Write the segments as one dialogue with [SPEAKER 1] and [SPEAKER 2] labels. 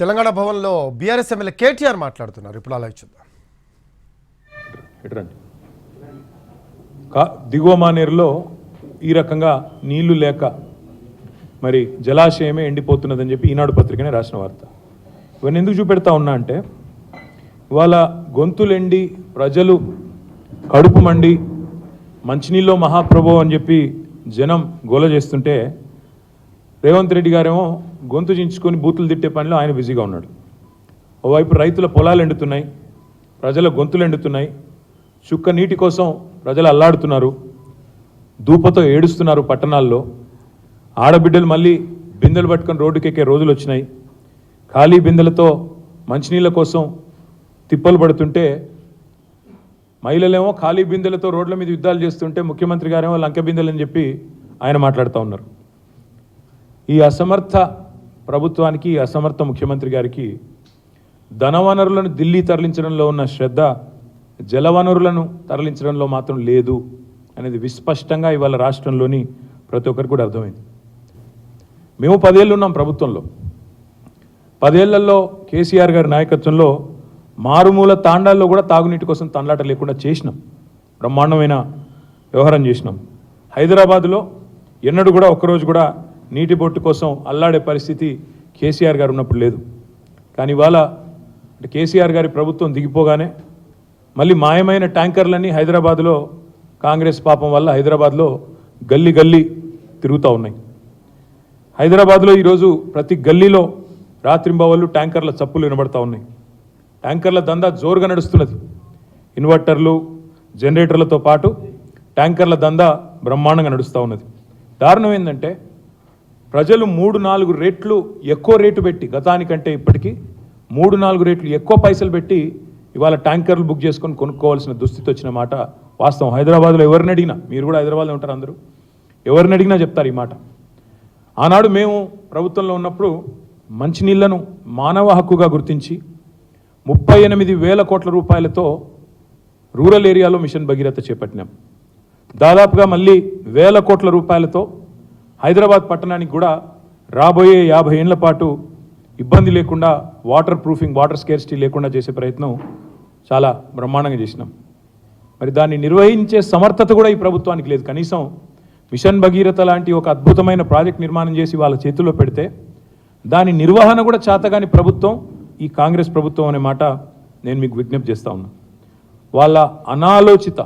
[SPEAKER 1] తెలంగాణ భవన్లో BRS MLA KTR మాట్లాడుతున్నారు. ఇప్పుడు అలా చూద్దాం
[SPEAKER 2] కా దిగువ మానేరులో ఈ రకంగా నీళ్ళు లేక మరి జలాశయమే ఎండిపోతున్నదని చెప్పి ఈనాడు పత్రికనే రాసిన వార్త. ఇవన్నీ ఎందుకు చూపెడతా ఉన్నా అంటే ఇవాళ గొంతులెండి ప్రజలు కడుపు మండి మంచినీళ్ళు మహాప్రభు అని చెప్పి జనం గోల చేస్తుంటే రేవంత్ రెడ్డి గారేమో గొంతు చించుకొని బూతులు తిట్టే పనిలో ఆయన బిజీగా ఉన్నాడు. ఓవైపు రైతుల పొలాలు ఎండుతున్నాయి ప్రజల గొంతులు ఎండుతున్నాయి చుక్క నీటి కోసం ప్రజలు అల్లాడుతున్నారు దూపతో ఏడుస్తున్నారు పట్టణాల్లో. ఆడబిడ్డలు మళ్ళీ బిందెలు పట్టుకొని రోడ్డుకెక్కే రోజులు వచ్చినాయి. ఖాళీ బిందెలతో మంచినీళ్ళ కోసం తిప్పలు పడుతుంటే మహిళలేమో ఖాళీ బిందెలతో రోడ్ల మీద యుద్ధాలు చేస్తుంటే ముఖ్యమంత్రి గారేమో లంక బిందెలని చెప్పి ఆయన మాట్లాడుతూ ఉన్నారు. ఈ అసమర్థ ప్రభుత్వానికి ఈ అసమర్థ ముఖ్యమంత్రి గారికి ధనవనరులను ఢిల్లీ తరలించడంలో ఉన్న శ్రద్ధ జలవనరులను తరలించడంలో మాత్రం లేదు అనేది విస్పష్టంగా ఇవాళ రాష్ట్రంలోని ప్రతి ఒక్కరికి కూడా అర్థమైంది. మేము పదేళ్ళు ఉన్నాం ప్రభుత్వంలో. పదేళ్ళలో కేసీఆర్ గారి నాయకత్వంలో మారుమూల తాండాల్లో కూడా తాగునీటి కోసం తండ్లాట లేకుండా చేసినాం. బ్రహ్మాండమైన వ్యవహారం చేసినాం. హైదరాబాదులో ఎన్నడూ కూడా ఒక్కరోజు కూడా నీటి బొట్టు కోసం అల్లాడే పరిస్థితి కేసీఆర్ గారు ఉన్నప్పుడు లేదు. కానీ ఇవాళ అంటే కేసీఆర్ గారి ప్రభుత్వం దిగిపోగానే మళ్ళీ మాయమైన ట్యాంకర్లన్నీ హైదరాబాద్లో కాంగ్రెస్ పాపం వల్ల హైదరాబాద్లో గల్లీ గల్లీ తిరుగుతూ ఉన్నాయి. హైదరాబాద్లో ఈరోజు ప్రతి గల్లీలో రాత్రింబవళ్ళు ట్యాంకర్ల చప్పులు వినబడతా ఉన్నాయి. ట్యాంకర్ల దందా జోరుగా నడుస్తున్నది. ఇన్వర్టర్లు జనరేటర్లతో పాటు ట్యాంకర్ల దందా బ్రహ్మాండంగా నడుస్తూ ఉన్నది. దారుణం ఏంటంటే ప్రజలు మూడు నాలుగు రేట్లు ఎక్కువ రేటు పెట్టి గతానికంటే ఇప్పటికీ మూడు నాలుగు రేట్లు ఎక్కువ పైసలు పెట్టి ఇవాళ ట్యాంకర్లు బుక్ చేసుకొని కొనుక్కోవాల్సిన దుస్థితి వచ్చిన మాట వాస్తవం. హైదరాబాద్లో ఎవరిని అడిగినా మీరు కూడా హైదరాబాద్లో ఉంటారు అందరూ ఎవరిని అడిగినా చెప్తారు ఈ మాట. ఆనాడు మేము ప్రభుత్వంలో ఉన్నప్పుడు మంచినీళ్ళను మానవ హక్కుగా గుర్తించి ముప్పై ఎనిమిది వేల కోట్ల రూపాయలతో రూరల్ ఏరియాలో మిషన్ భగీరథ చేపట్టినాం. దాదాపుగా మళ్ళీ వేల కోట్ల రూపాయలతో హైదరాబాద్ పట్టణానికి కూడా రాబోయే యాభై ఏళ్ళ పాటు ఇబ్బంది లేకుండా వాటర్ ప్రూఫింగ్ వాటర్ స్కేర్సిటీ లేకుండా చేసే ప్రయత్నం చాలా బ్రహ్మాండంగా చేసినాం. మరి దాన్ని నిర్వహించే సమర్థత కూడా ఈ ప్రభుత్వానికి లేదు. కనీసం మిషన్ భగీరథ లాంటి ఒక అద్భుతమైన ప్రాజెక్ట్ నిర్మాణం చేసి వాళ్ళ చేతుల్లో పెడితే దాని నిర్వహణ కూడా చేతగాని ప్రభుత్వం ఈ కాంగ్రెస్ ప్రభుత్వం అనే మాట నేను మీకు విజ్ఞప్తి చేస్తా ఉన్నా. వాళ్ళ అనాలోచిత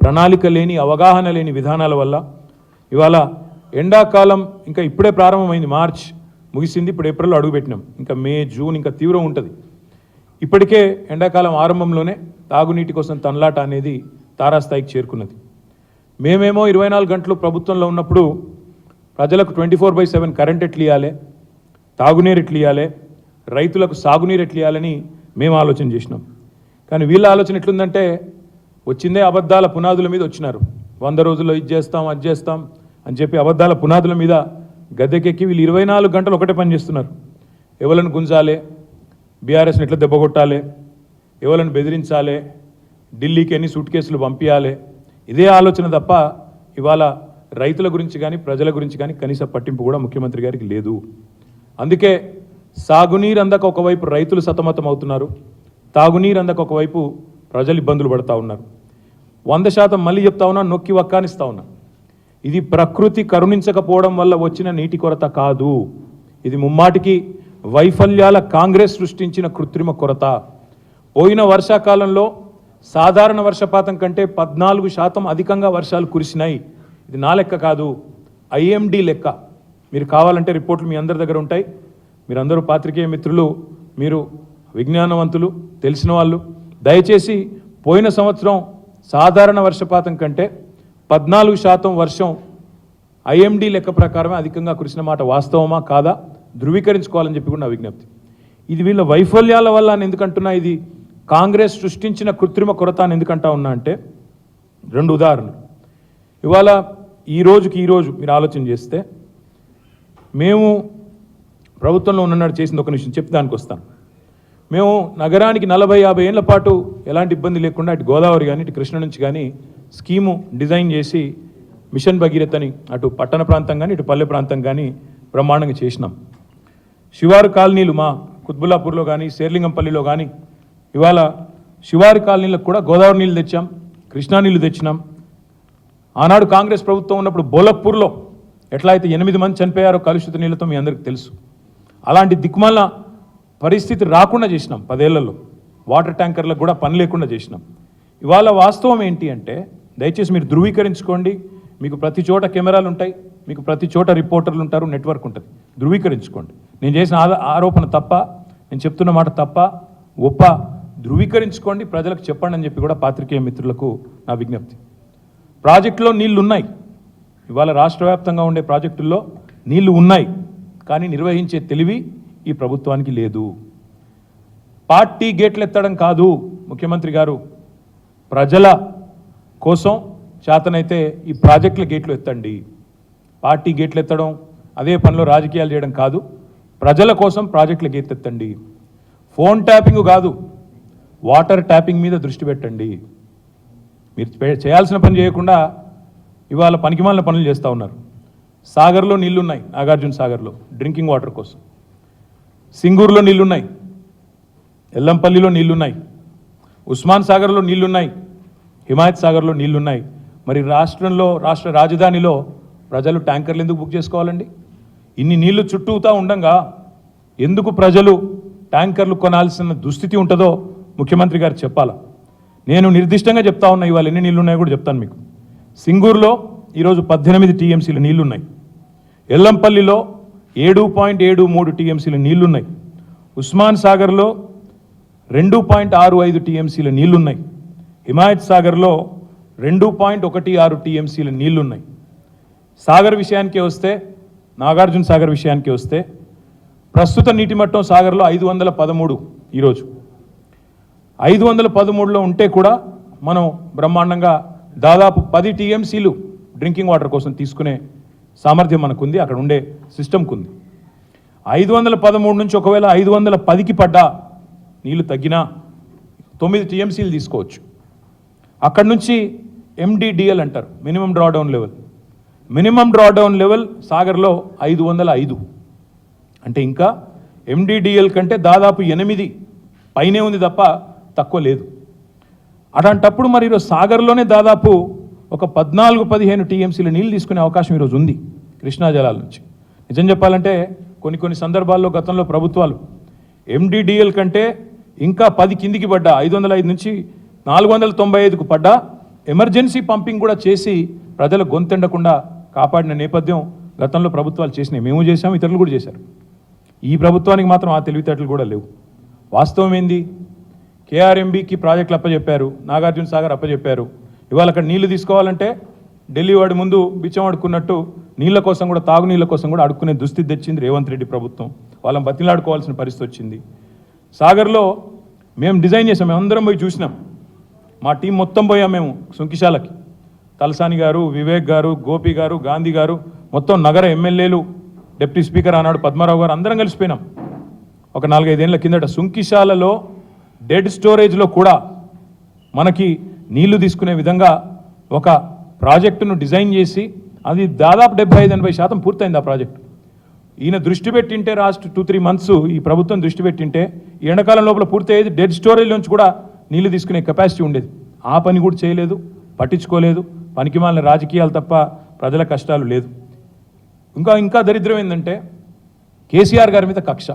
[SPEAKER 2] ప్రణాళిక లేని అవగాహన లేని విధానాల వల్ల ఇవాళ ఎండాకాలం ఇంకా ఇప్పుడే ప్రారంభమైంది మార్చ్ ముగిసింది ఇప్పుడు ఏప్రిల్లో అడుగుపెట్టినాం. ఇంకా మే జూన్ ఇంకా తీవ్రం ఉంటుంది. ఇప్పటికే ఎండాకాలం ఆరంభంలోనే తాగునీటి కోసం తన్లాట అనేది తారాస్థాయికి చేరుకున్నది. మేమేమో ఇరవై నాలుగు గంటలు ప్రభుత్వంలో ఉన్నప్పుడు ప్రజలకు twenty four by seven current ఎట్లు ఇవ్వాలి తాగునీరు ఎట్లు ఇవ్వాలి రైతులకు సాగునీరు ఎట్లు ఇవ్వాలని మేము ఆలోచన చేసినాం. కానీ వీళ్ళ ఆలోచన ఎట్లుందంటే వచ్చిందే అబద్ధాల పునాదుల మీద వచ్చినారు. వంద రోజుల్లో ఇది చేస్తాం అది చేస్తాం అని చెప్పి అబద్ధాల పునాదుల మీద గద్దెకెక్కి వీళ్ళు ఇరవై నాలుగు గంటలు ఒకటే పని చేస్తున్నారు. ఎవరిని గుంజాలి బీఆర్ఎస్ని ఎట్లా దెబ్బకొట్టాలి ఎవరిని బెదిరించాలి ఢిల్లీకి ఎన్ని సూట్ కేసులు పంపించాలి ఇదే ఆలోచన తప్ప ఇవాళ రైతుల గురించి కానీ ప్రజల గురించి కానీ కనీస పట్టింపు కూడా ముఖ్యమంత్రి గారికి లేదు. అందుకే సాగునీరు అందక ఒకవైపు రైతులు సతమతం అవుతున్నారు తాగునీరు అందక ఒకవైపు ప్రజలు ఇబ్బందులు పడతా ఉన్నారు. వంద శాతం మళ్ళీ చెప్తా ఉన్నా నొక్కి వక్కానిస్తా ఉన్నా. ఇది ప్రకృతి కరుణించకపోవడం వల్ల వచ్చిన నీటి కొరత కాదు. ఇది ముమ్మాటికి వైఫల్యాల కాంగ్రెస్ సృష్టించిన కృత్రిమ కొరత. పోయిన వర్షాకాలంలో సాధారణ వర్షపాతం కంటే పద్నాలుగు శాతం అధికంగా వర్షాలు కురిసినాయి. ఇది నా లెక్క కాదు ఐఎండి లెక్క. మీరు కావాలంటే రిపోర్ట్లు మీ అందరి దగ్గర ఉంటాయి. మీరందరూ పాత్రికేయ మిత్రులు మీరు విజ్ఞానవంతులు తెలిసిన వాళ్ళు. దయచేసి పోయిన సంవత్సరం సాధారణ వర్షపాతం కంటే పద్నాలుగు శాతం వర్షం ఐఎండి లెక్క ప్రకారమే అధికంగా కురిసిన మాట వాస్తవమా? కాదా? ధృవీకరించుకోవాలని చెప్పి కూడా నా విజ్ఞప్తి. ఇది వీళ్ళ వైఫల్యాల వల్ల నేను ఎందుకంటున్నా? ఇది కాంగ్రెస్ సృష్టించిన కృత్రిమ కొరత అని ఎందుకంటా ఉన్నా అంటే రెండు ఉదాహరణలు. ఇవాళ ఈ రోజుకి ఈ రోజు మీరు ఆలోచన చేస్తే మేము ప్రభుత్వంలో ఉన్నట్టు చేసింది ఒక నిమిషం చెప్పి దానికి వస్తాను మేము నగరానికి నలభై యాభై ఏళ్ళ పాటు ఎలాంటి ఇబ్బంది లేకుండా ఇటు గోదావరి కానీ ఇటు కృష్ణ నుంచి కానీ స్కీము డిజైన్ చేసి మిషన్ భగీరథని అటు పట్టణ ప్రాంతం కానీ ఇటు పల్లె ప్రాంతం కానీ బ్రహ్మాండంగా చేసినాం. శివారు కాలనీలు మా కుత్బుల్లాపూర్లో కానీ శేర్లింగంపల్లిలో కానీ ఇవాళ శివారు కాలనీలకు కూడా గోదావరి నీళ్ళు తెచ్చాం కృష్ణా నీళ్ళు తెచ్చినాం. ఆనాడు కాంగ్రెస్ ప్రభుత్వం ఉన్నప్పుడు బోలక్పూర్లో ఎట్లా అయితే ఎనిమిది మంది చనిపోయారో కలుషిత నీళ్ళతో మీ అందరికి తెలుసు. అలాంటి దిక్కుమాల పరిస్థితి రాకుండా చేసినాం పదేళ్ళలో. వాటర్ ట్యాంకర్లకు కూడా పని లేకుండా చేసినాం. ఇవాళ వాస్తవం ఏంటి అంటే దయచేసి మీరు ధృవీకరించుకోండి. మీకు ప్రతి చోట కెమెరాలు ఉంటాయి మీకు ప్రతి చోట రిపోర్టర్లు ఉంటారు నెట్వర్క్ ఉంటుంది. ధృవీకరించుకోండి. నేను చేసిన ఆరోపణ తప్ప నేను చెప్తున్న మాట తప్ప ఒప్ప. ధృవీకరించుకోండి ప్రజలకు చెప్పండి అని చెప్పి కూడా పాత్రికేయ మిత్రులకు నా విజ్ఞప్తి. ప్రాజెక్టులో నీళ్ళు ఉన్నాయి. ఇవాళ రాష్ట్ర వ్యాప్తంగా ఉండే ప్రాజెక్టుల్లో నీళ్ళు ఉన్నాయి. కానీ నిర్వహించే తెలివి ఈ ప్రభుత్వానికి లేదు. పార్టీ గేట్లు ఎత్తడం కాదు ముఖ్యమంత్రి గారు. ప్రజల కోసం చేతనైతే ఈ ప్రాజెక్టుల గేట్లు ఎత్తండి. పార్టీ గేట్లు ఎత్తడం అదే పనిలో రాజకీయాలు చేయడం కాదు. ప్రజల కోసం ప్రాజెక్టుల గేట్లు ఎత్తండి ఫోన్ ట్యాపింగ్ కాదు. వాటర్ ట్యాపింగ్ మీద దృష్టి పెట్టండి. మీరు చేయాల్సిన పని చేయకుండా ఇవాళ పనికిమాలిన పనులు చేస్తూ ఉన్నారు. సాగర్లో నీళ్ళున్నాయి నాగార్జున సాగర్లో డ్రింకింగ్ వాటర్ కోసం. సింగూరులో నీళ్ళున్నాయి. ఎల్లంపల్లిలో నీళ్ళున్నాయి. ఉస్మాన్ సాగర్లో నీళ్ళున్నాయి. హిమాయత్ సాగర్లో నీళ్ళున్నాయి. మరి రాష్ట్రంలో రాష్ట్ర రాజధానిలో ప్రజలు ట్యాంకర్లు ఎందుకు బుక్ చేసుకోవాలండి? ఇన్ని నీళ్ళు చుట్టూతా ఉండంగా ఎందుకు ప్రజలు ట్యాంకర్లు కొనాల్సిన దుస్థితి ఉంటుందో ముఖ్యమంత్రి గారు చెప్పాలా? నేను నిర్దిష్టంగా చెప్తా ఉన్నా ఇవాళ ఎన్ని నీళ్ళు ఉన్నాయో కూడా చెప్తాను మీకు. సింగూరులో ఈరోజు పద్దెనిమిది టీఎంసీలు నీళ్ళున్నాయి. ఎల్లంపల్లిలో ఏడు పాయింట్ ఏడు మూడు టీఎంసీల నీళ్ళున్నాయి. ఉస్మాన్ సాగర్లో రెండు పాయింట్ ఆరు ఐదు టీఎంసీల నీళ్ళున్నాయి. హిమాయత్ సాగర్లో రెండు పాయింట్ ఒకటి ఆరు టీఎంసీల నీళ్ళున్నాయి. సాగర్ విషయానికి వస్తే నాగార్జున సాగర్ విషయానికి వస్తే ప్రస్తుత నీటి మట్టం సాగర్లో ఐదు వందల పదమూడు ఈరోజు. ఐదు వందల పదమూడులో ఉంటే కూడా మనం బ్రహ్మాండంగా దాదాపు పది టీఎంసీలు డ్రింకింగ్ వాటర్ కోసం తీసుకునే సామర్థ్యం మనకుంది అక్కడ ఉండే సిస్టమ్కు ఉంది ఐదు వందల పదమూడు నుంచి ఒకవేళ ఐదు వందల పదికి పడ్డా నీళ్ళు తగ్గినా తొమ్మిది టీఎంసీలు తీసుకోవచ్చు. అక్కడ నుంచి ఎండిడిఎల్ అంటారు minimum drawdown level. Minimum drawdown level సాగర్లో ఐదు వందల ఐదు. అంటే ఇంకా ఎండిడిఎల్ కంటే దాదాపు ఎనిమిది పైనే ఉంది తప్ప తక్కువ లేదు. అలాంటప్పుడు మరి ఈరోజు సాగర్లోనే దాదాపు ఒక పద్నాలుగు పదిహేను టీఎంసీలు నీళ్ళు తీసుకునే అవకాశం ఈరోజు ఉంది కృష్ణా జలాల నుంచి. నిజం చెప్పాలంటే కొన్ని కొన్ని సందర్భాల్లో గతంలో ప్రభుత్వాలు ఎండిడిఎల్ కంటే ఇంకా పది కిందికి పడ్డా ఐదు వందల ఐదు నుంచి నాలుగు వందల తొంభై ఐదుకు పడ్డా. ఎమర్జెన్సీ పంపింగ్ కూడా చేసి ప్రజలు గొంతెండకుండా కాపాడిన నేపథ్యం గతంలో ప్రభుత్వాలు చేసినాయి మేము చేసాము ఇతరులు కూడా చేశారు. ఈ ప్రభుత్వానికి మాత్రం ఆ తెలివితేటలు కూడా లేవు. వాస్తవం ఏంది? కేఆర్ఎంబీకి ప్రాజెక్టులు అప్పచెప్పారు నాగార్జున సాగర్ అప్పచెప్పారు ఇవాళ అక్కడ నీళ్ళు తీసుకోవాలంటే ఢిల్లీ వాడి ముందు బిచ్చం అడుకున్నట్టు నీళ్ళ కోసం కూడా తాగునీళ్ళ కోసం కూడా అడుక్కునే దుస్థితి తెచ్చింది రేవంత్ రెడ్డి ప్రభుత్వం. వాళ్ళని బతిలాడుకోవాల్సిన పరిస్థితి వచ్చింది. సాగర్లో మేము డిజైన్ చేసాం మేము అందరం పోయి చూసినాం. మా టీం మొత్తం పోయాం మేము సుంకిశాలకి. తలసాని గారు వివేక్ గారు గోపి గారు గాంధీ గారు మొత్తం నగర ఎమ్మెల్యేలు డిప్యూటీ స్పీకర్ ఆనాడు పద్మారావు గారు అందరం కలిసిపోయినాం ఒక నాలుగైదేళ్ళ కిందట సుంకిశాలలో డెడ్ స్టోరేజ్లో కూడా మనకి నీళ్ళు తీసుకునే విధంగా ఒక ప్రాజెక్టును డిజైన్ చేసి అది దాదాపు డెబ్బై ఐదు ఎనభై శాతం పూర్తయింది ఆ ప్రాజెక్టు. ఈయన దృష్టి పెట్టింటే లాస్ట్ టూ త్రీ మంత్స్ ఈ ప్రభుత్వం దృష్టి పెట్టింటే ఈ ఎండాకాలం లోపల పూర్తయ్యేది డెడ్ స్టోరేజ్ నుంచి కూడా నీళ్ళు తీసుకునే కెపాసిటీ ఉండేది. ఆ పని కూడా చేయలేదు పట్టించుకోలేదు పనికిమాలిన రాజకీయాలు తప్ప ప్రజల కష్టాలు లేదు. ఇంకా ఇంకా దరిద్రం ఏంటంటే కేసీఆర్ గారి మీద కక్ష.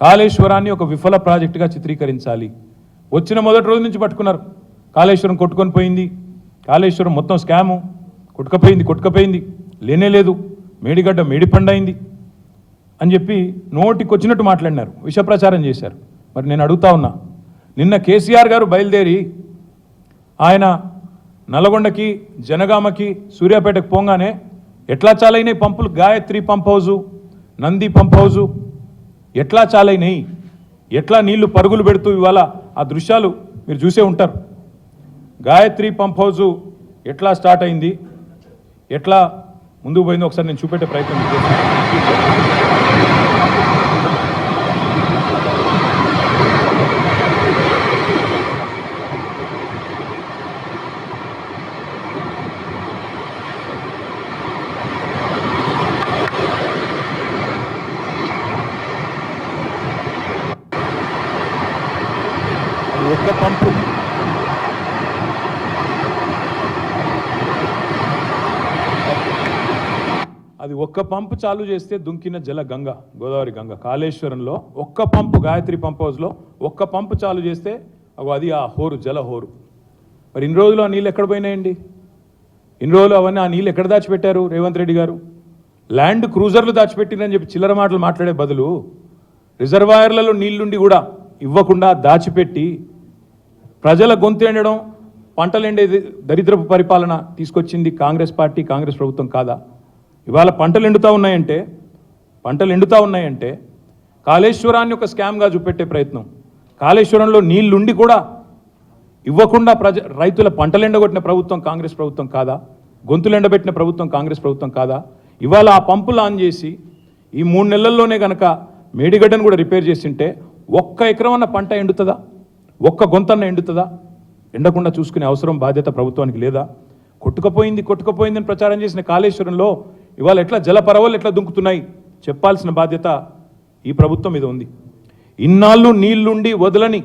[SPEAKER 2] కాళేశ్వరాన్ని ఒక విఫల ప్రాజెక్టుగా చిత్రీకరించాలి. వచ్చిన మొదటి రోజు నుంచి పట్టుకున్నారు. కాళేశ్వరం కొట్టుకొని పోయింది. కాళేశ్వరం మొత్తం స్కాము. కొట్టుకపోయింది కొట్టుకపోయింది. లేనే లేదు. మేడిగడ్డ మేడిపండైంది అని చెప్పి నోటికి వచ్చినట్టు మాట్లాడినారు. విషప్రచారం చేశారు. మరి నేను అడుగుతా ఉన్నా నిన్న కేసీఆర్ గారు బయలుదేరి ఆయన నల్గొండకి జనగామకి సూర్యాపేటకు పోగానే ఎట్లా చాలైనాయి పంపులు? Gayathri pump house Nandi pump house ఎట్లా చాలైనాయి? ఎట్లా నీళ్ళు పరుగులు పెడుతూ ఇవాళ ఆ దృశ్యాలు మీరు చూసే ఉంటారు. గాయత్రి పంప్ హౌజు ఎట్లా స్టార్ట్ అయింది? ఎట్లా ముందుకు పోయిందో ఒకసారి నేను చూపెట్టే ప్రయత్నం చేస్తాను పంపు అది ఒక్క పంపు చాలు చేస్తే దుంకిన జల గంగ గోదావరి గంగ. కాళేశ్వరంలో ఒక్క పంపు గాయత్రి పంప్ హౌస్లో ఒక్క పంపు చాలు చేస్తే అది ఆ హోరు జల హోరు. మరి ఇన్ని రోజులు ఆ నీళ్ళు ఎక్కడ పోయినాయండి? ఇన్ని రోజులు అవన్నీ ఆ నీళ్ళు ఎక్కడ దాచిపెట్టారు రేవంత్ రెడ్డి గారు? ల్యాండ్ క్రూజర్లు దాచిపెట్టిందని చెప్పి చిల్లర మాటలు మాట్లాడే బదులు రిజర్వాయర్లలో నీళ్ళుండి కూడా ఇవ్వకుండా దాచిపెట్టి ప్రజల గొంతు ఎండడం పంటలు ఎండే దరిద్రపు పరిపాలన తీసుకొచ్చింది కాంగ్రెస్ పార్టీ కాంగ్రెస్ ప్రభుత్వం కాదా? ఇవాళ పంటలు ఎండుతూ ఉన్నాయంటే పంటలు ఎండుతూ ఉన్నాయంటే కాళేశ్వరాన్ని ఒక స్కామ్గా చూపెట్టే ప్రయత్నం. కాళేశ్వరంలో నీళ్ళుండి కూడా ఇవ్వకుండా ప్రజ రైతుల పంటలు ఎండగొట్టిన ప్రభుత్వం కాంగ్రెస్ ప్రభుత్వం కాదా? గొంతులు ఎండబెట్టిన ప్రభుత్వం కాంగ్రెస్ ప్రభుత్వం కాదా? ఇవాళ ఆ పంపులు ఆన్ చేసి ఈ మూడు నెలల్లోనే కనుక మేడిగడ్డను కూడా రిపేర్ చేసింటే ఒక్క ఎకరం అన్న పంట ఎండుతుందా? ఒక్క గొంతన్న ఎండుతుందా? ఎండకుండా చూసుకునే అవసరం బాధ్యత ప్రభుత్వానికి లేదా? కొట్టుకపోయింది కొట్టుకపోయిందని ప్రచారం చేసిన కాళేశ్వరంలో ఇవాళ ఎట్లా జలపరవలు ఎట్లా దుంకుతున్నాయి? చెప్పాల్సిన బాధ్యత ఈ ప్రభుత్వం మీద ఉంది. ఇన్నాళ్ళు నీళ్ళుండి వదలని